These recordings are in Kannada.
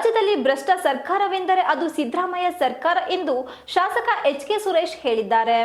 ರಾಜ್ಯದಲ್ಲಿ ಭ್ರಷ್ಟ ಸರ್ಕಾರವೆಂದರೆ ಅದು ಸಿದ್ದರಾಮಯ್ಯ ಸರ್ಕಾರ ಎಂದು ಶಾಸಕ ಎಚ್ ಕೆ ಸುರೇಶ್ ಹೇಳಿದ್ದಾರೆ.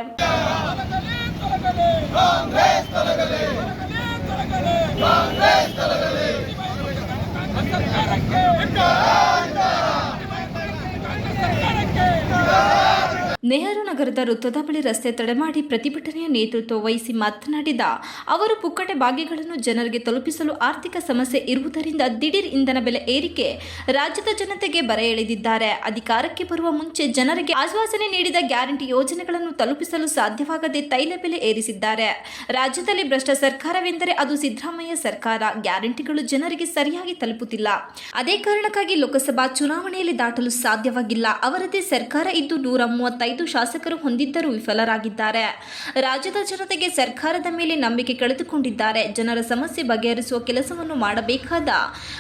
ನೆಹರು ನಗರದ ವೃತ್ತದ ಬಳಿ ರಸ್ತೆ ತಡೆ ಮಾಡಿ ಪ್ರತಿಭಟನೆಯ ನೇತೃತ್ವ ವಹಿಸಿ ಮಾತನಾಡಿದ ಅವರು, ಪುಕ್ಕಟೆ ಭಾಗ್ಯಗಳನ್ನು ಜನರಿಗೆ ತಲುಪಿಸಲು ಆರ್ಥಿಕ ಸಮಸ್ಯೆ ಇರುವುದರಿಂದ ದಿಢೀರ್ ಇಂಧನ ಬೆಲೆ ಏರಿಕೆ ರಾಜ್ಯದ ಜನತೆಗೆ ಬರ ಎಳೆದಿದ್ದಾರೆ. ಅಧಿಕಾರಕ್ಕೆ ಬರುವ ಮುಂಚೆ ಜನರಿಗೆ ಆಶ್ವಾಸನೆ ನೀಡಿದ ಗ್ಯಾರಂಟಿ ಯೋಜನೆಗಳನ್ನು ತಲುಪಿಸಲು ಸಾಧ್ಯವಾಗದೆ ತೈಲ ಬೆಲೆ ಏರಿಸಿದ್ದಾರೆ. ರಾಜ್ಯದಲ್ಲಿ ಭ್ರಷ್ಟ ಸರ್ಕಾರವೆಂದರೆ ಅದು ಸಿದ್ದರಾಮಯ್ಯ ಸರ್ಕಾರ. ಗ್ಯಾರಂಟಿಗಳು ಜನರಿಗೆ ಸರಿಯಾಗಿ ತಲುಪುತ್ತಿಲ್ಲ. ಅದೇ ಕಾರಣಕ್ಕಾಗಿ ಲೋಕಸಭಾ ಚುನಾವಣೆಯಲ್ಲಿ ದಾಟಲು ಸಾಧ್ಯವಾಗಿಲ್ಲ. ಅವರದೇ ಸರ್ಕಾರ ಇದ್ದು ನೂರ ಮೂವತ್ತೈದು ಶಾಸಕರು ಹೊಂದಿದ್ದರೂ ವಿಫಲರಾಗಿದ್ದಾರೆ. ರಾಜ್ಯದ ಜನತೆಗೆ ಸರ್ಕಾರದ ಮೇಲೆ ನಂಬಿಕೆ ಕಳೆದುಕೊಂಡಿದ್ದಾರೆ. ಜನರ ಸಮಸ್ಯೆ ಬಗೆಹರಿಸುವ ಕೆಲಸವನ್ನು ಮಾಡಬೇಕಾದ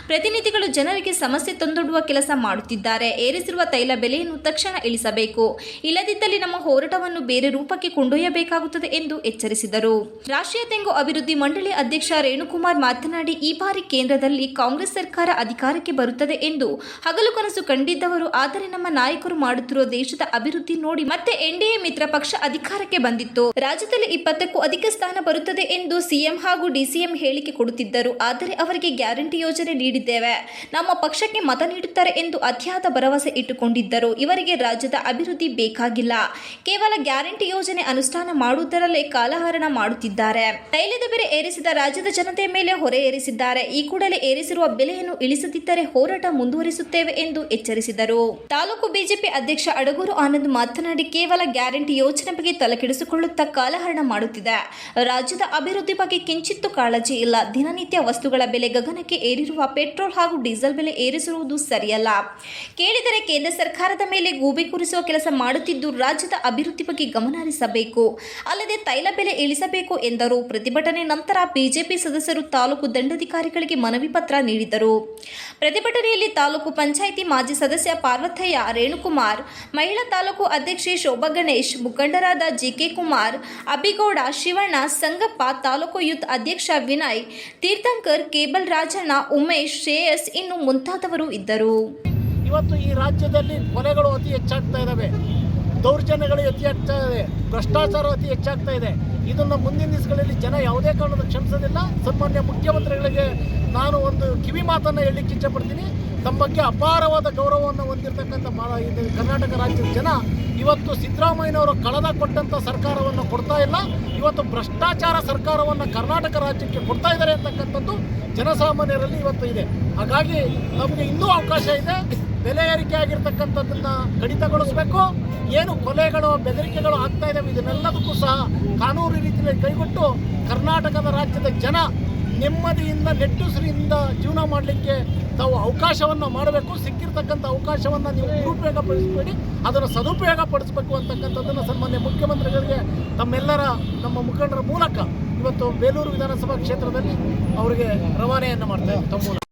ಪ್ರತಿನಿಧಿಗಳು ಜನರಿಗೆ ಸಮಸ್ಯೆ ತಂದೊಡ್ಡುವ ಕೆಲಸ ಮಾಡುತ್ತಿದ್ದಾರೆ. ಏರಿಸಿರುವ ತೈಲ ಬೆಲೆಯನ್ನು ತಕ್ಷಣ ಇಳಿಸಬೇಕು. ಇಲ್ಲದಿದ್ದಲ್ಲಿ ನಮ್ಮ ಹೋರಾಟವನ್ನು ಬೇರೆ ರೂಪಕ್ಕೆ ಕೊಂಡೊಯ್ಯಬೇಕಾಗುತ್ತದೆ ಎಂದು ಎಚ್ಚರಿಸಿದರು. ರಾಷ್ಟ್ರೀಯ ತೆಂಗು ಅಭಿವೃದ್ಧಿ ಮಂಡಳಿ ಅಧ್ಯಕ್ಷ ರೇಣುಕುಮಾರ್ ಮಾತನಾಡಿ, ಈ ಬಾರಿ ಕೇಂದ್ರದಲ್ಲಿ ಕಾಂಗ್ರೆಸ್ ಸರ್ಕಾರ ಅಧಿಕಾರಕ್ಕೆ ಬರುತ್ತದೆ ಎಂದು ಹಗಲು ಕನಸು ಕಂಡಿದ್ದವರು. ಆದರೆ ನಮ್ಮ ನಾಯಕರು ಮಾಡುತ್ತಿರುವ ದೇಶದ ಅಭಿವೃದ್ಧಿ ನೋಡಿ ಮತ್ತೆ ಎನ್ಡಿಎ ಮಿತ್ರ ಪಕ್ಷ ಅಧಿಕಾರಕ್ಕೆ ಬಂದಿತ್ತು. ರಾಜ್ಯದಲ್ಲಿ ಇಪ್ಪತ್ತಕ್ಕೂ ಅಧಿಕ ಸ್ಥಾನ ಬರುತ್ತದೆ ಎಂದು ಸಿಎಂ ಹಾಗೂ ಡಿಸಿಎಂ ಹೇಳಿಕೆ ಕೊಡುತ್ತಿದ್ದರು. ಆದರೆ ಅವರಿಗೆ ಗ್ಯಾರಂಟಿ ಯೋಜನೆ ನೀಡಿದ್ದೇವೆ. ನಮ್ಮ ಪಕ್ಷಕ್ಕೆ ಮತ ನೀಡುತ್ತಾರೆ ಎಂದು ಅತಿಯಾದ ಭರವಸೆ ಇಟ್ಟುಕೊಂಡಿದ್ದರು. ಇವರಿಗೆ ರಾಜ್ಯದ ಅಭಿವೃದ್ಧಿ ಬೇಕಾಗಿಲ್ಲ. ಕೇವಲ ಗ್ಯಾರಂಟಿ ಯೋಜನೆ ಅನುಷ್ಠಾನ ಮಾಡುವುದರಲ್ಲೇ ಕಾಲಹರಣ ಮಾಡುತ್ತಿದ್ದಾರೆ. ತೈಲದ ಬೆಲೆ ಏರಿಸಿದ ರಾಜ್ಯದ ಜನತೆ ಮೇಲೆ ಹೊರೆ ಏರಿಸಿದ್ದಾರೆ. ಈ ಕೂಡಲೇ ಏರಿಸಿರುವ ಬೆಲೆಯನ್ನು ಇಳಿಸದಿದ್ದರೆ ಹೋರಾಟ ಮುಂದುವರಿಸುತ್ತೇವೆ ಎಂದು ಎಚ್ಚರಿಸಿದರು. ತಾಲೂಕು ಬಿಜೆಪಿ ಅಧ್ಯಕ್ಷ ಅಡಗೂರು ಆನಂದ್ ಮಾತನಾಡಿ ಕೇವಲ ಗ್ಯಾರಂಟಿ ಯೋಜನೆ ಬಗ್ಗೆ ತಲೆಕೆಡಿಸಿಕೊಳ್ಳುತ್ತಾ ಕಾಲಹರಣ ಮಾಡುತ್ತಿದೆ. ರಾಜ್ಯದ ಅಭಿವೃದ್ಧಿ ಬಗ್ಗೆ ಕಿಂಚಿತ್ತು ಕಾಳಜಿ ಇಲ್ಲ. ದಿನನಿತ್ಯ ವಸ್ತುಗಳ ಬೆಲೆ ಗಗನಕ್ಕೆ ಏರಿರುವ ಪೆಟ್ರೋಲ್ ಹಾಗೂ ಡೀಸೆಲ್ ಬೆಲೆ ಏರಿಸಿರುವುದು ಸರಿಯಲ್ಲ. ಕೇಳಿದರೆ ಕೇಂದ್ರ ಸರ್ಕಾರದ ಮೇಲೆ ಗೂಬೆ ಕೂರಿಸುವ ಕೆಲಸ ಮಾಡುತ್ತಿದ್ದು ರಾಜ್ಯದ ಅಭಿವೃದ್ಧಿ ಬಗ್ಗೆ ಗಮನ ಹರಿಸಬೇಕು ಅಲ್ಲದೆ ತೈಲ ಬೆಲೆ ಇಳಿಸಬೇಕು ಎಂದರು. ಪ್ರತಿಭಟನೆ ನಂತರ ಬಿಜೆಪಿ ಸದಸ್ಯರು ತಾಲೂಕು ದಂಡಾಧಿಕಾರಿಗಳಿಗೆ ಮನವಿ ಪತ್ರ ನೀಡಿದರು. ಪ್ರತಿಭಟನೆಯಲ್ಲಿ ತಾಲೂಕು ಪಂಚಾಯಿತಿ ಮಾಜಿ ಸದಸ್ಯ ಪಾರ್ವತಯ್ಯ ರೇಣುಕುಮಾರ್, ಮಹಿಳಾ ತಾಲೂಕು ಅಧ್ಯಕ್ಷೆ ಶೋಭಾ ಗಣೇಶ್, ಮುಖಂಡರಾದ ಜಿಕೆ ಕುಮಾರ್, ಅಬಿಗೌಡ, ಶಿವಣ್ಣ, ಸಂಗಪ್ಪ, ತಾಲೂಕು ಯೂತ್ ಅಧ್ಯಕ್ಷ ವಿನಯ್, ತೀರ್ಥಂಕರ್, ಕೇಬಲ್ ರಾಜಣ್ಣ, ಉಮೇಶ್, ಶ್ರೇಯಸ್ ಇನ್ನು ಮುಂತಾದವರು ಇದ್ದರು. ಇವತ್ತು ಈ ರಾಜ್ಯದಲ್ಲಿ ಕೊಲೆಗಳು ಅತಿ ಹೆಚ್ಚಾಗ್ತಾ ಇದ್ದಾವೆ ದೌರ್ಜನ್ಯಗಳು ಅತಿ ಇದೆ ಭ್ರಷ್ಟಾಚಾರ ಅತಿ ಹೆಚ್ಚಾಗ್ತಾ ಇದೆ. ಇದನ್ನು ಮುಂದಿನ ದಿವಸಗಳಲ್ಲಿ ಜನ ಯಾವುದೇ ಕಾರಣದ ಕ್ಷಮಿಸೋದಿಲ್ಲ. ಸನ್ಮಾನ್ಯ ಮುಖ್ಯಮಂತ್ರಿಗಳಿಗೆ ನಾನು ಒಂದು ಕಿವಿ ಮಾತನ್ನು ಹೇಳಲಿಕ್ಕೆ ಇಚ್ಛಪಡ್ತೀನಿ ತಮ್ಮ ಬಗ್ಗೆ ಅಪಾರವಾದ ಗೌರವವನ್ನು ಹೊಂದಿರತಕ್ಕಂಥ ಕರ್ನಾಟಕ ರಾಜ್ಯದ ಜನ ಇವತ್ತು ಸಿದ್ದರಾಮಯ್ಯನವರು ಕಳೆದ ಕೊಟ್ಟಂಥ ಸರ್ಕಾರವನ್ನು ಕೊಡ್ತಾ ಇಲ್ಲ. ಇವತ್ತು ಭ್ರಷ್ಟಾಚಾರ ಸರ್ಕಾರವನ್ನು ಕರ್ನಾಟಕ ರಾಜ್ಯಕ್ಕೆ ಕೊಡ್ತಾ ಇದ್ದಾರೆ ಅಂತಕ್ಕಂಥದ್ದು ಜನಸಾಮಾನ್ಯರಲ್ಲಿ ಇವತ್ತು ಇದೆ. ಹಾಗಾಗಿ ನಮಗೆ ಇನ್ನೂ ಅವಕಾಶ ಇದೆ. ಬೆಲೆ ಏರಿಕೆ ಆಗಿರ್ತಕ್ಕಂಥದ್ದನ್ನ ಕಡಿತಗೊಳಿಸಬೇಕು. ಏನು ಕೊಲೆಗಳು, ಬೆದರಿಕೆಗಳು ಆಗ್ತಾ ಇದ್ದಾವೆ ಇದನ್ನೆಲ್ಲದಕ್ಕೂ ಸಹ ಕಾನೂನು ರೀತಿಯಲ್ಲಿ ಕೈಗೊಟ್ಟು ಕರ್ನಾಟಕದ ರಾಜ್ಯದ ಜನ ನೆಮ್ಮದಿಯಿಂದ, ನೆಟ್ಟುಸಿರಿಯಿಂದ ಜೀವನ ಮಾಡಲಿಕ್ಕೆ ತಾವು ಅವಕಾಶವನ್ನು ಮಾಡಬೇಕು. ಸಿಕ್ಕಿರ್ತಕ್ಕಂಥ ಅವಕಾಶವನ್ನು ನೀವು ದುರುಪಯೋಗ ಪಡಿಸ್ಬೇಡಿ ಅದನ್ನು ಸದುಪಯೋಗ ಪಡಿಸಬೇಕು ಅಂತಕ್ಕಂಥದ್ದನ್ನು ಸನ್ಮಾನ್ಯ ಮುಖ್ಯಮಂತ್ರಿಗಳಿಗೆ ತಮ್ಮೆಲ್ಲರ, ನಮ್ಮ ಮುಖಂಡರ ಮೂಲಕ ಇವತ್ತು ಬೇಲೂರು ವಿಧಾನಸಭಾ ಕ್ಷೇತ್ರದಲ್ಲಿ ಅವರಿಗೆ ರವಾನೆಯನ್ನು ಮಾಡ್ತಾ ಮೂಲಕ.